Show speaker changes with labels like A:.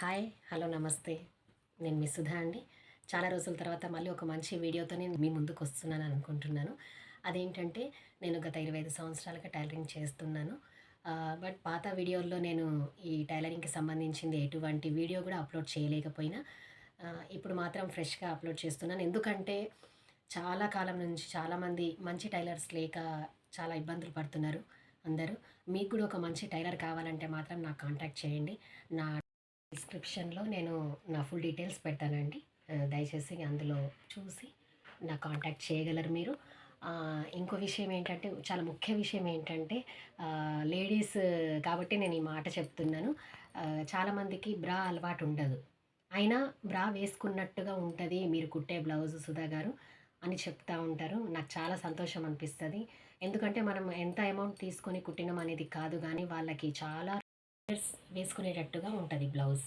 A: Hi hello నమస్తే. నేను మీ సుధా అండి. చాలా రోజుల తర్వాత మళ్ళీ ఒక మంచి వీడియోతో నేను మీ ముందుకు వస్తున్నాను అనుకుంటున్నాను. అదేంటంటే నేను గత ఇరవై ఐదు సంవత్సరాలుగా టైలరింగ్ చేస్తున్నాను. బట్ పాత వీడియోల్లో నేను ఈ టైలరింగ్కి సంబంధించింది ఎటువంటి వీడియో కూడా అప్లోడ్ చేయలేకపోయినా ఇప్పుడు మాత్రం ఫ్రెష్గా అప్లోడ్ చేస్తున్నాను. ఎందుకంటే చాలా కాలం నుంచి చాలామంది మంచి టైలర్స్ లేక చాలా ఇబ్బందులు పడుతున్నారు అందరూ. మీకు కూడా ఒక మంచి టైలర్ కావాలంటే మాత్రం నాకు కాంటాక్ట్ చేయండి. నా డిస్క్రిప్షన్లో నేను నా ఫుల్ డీటెయిల్స్ పెడతానండి. దయచేసి అందులో చూసి నా కాంటాక్ట్ చేయగలరు మీరు. ఇంకో విషయం ఏంటంటే చాలా ముఖ్య విషయం ఏంటంటే లేడీస్ కాబట్టి నేను ఈ మాట చెప్తున్నాను. చాలామందికి బ్రా అలవాటు ఉండదు. అయినా బ్రా వేసుకున్నట్టుగా ఉంటుంది మీరు కుట్టే బ్లౌజ్ సుధా గారు అని చెప్తా ఉంటారు. నాకు చాలా సంతోషం అనిపిస్తుంది. ఎందుకంటే మనం ఎంత అమౌంట్ తీసుకొని కుట్టినాం అనేది కాదు కానీ వాళ్ళకి చాలా వేసుకునేటట్టుగా ఉంటుంది బ్లౌజ్.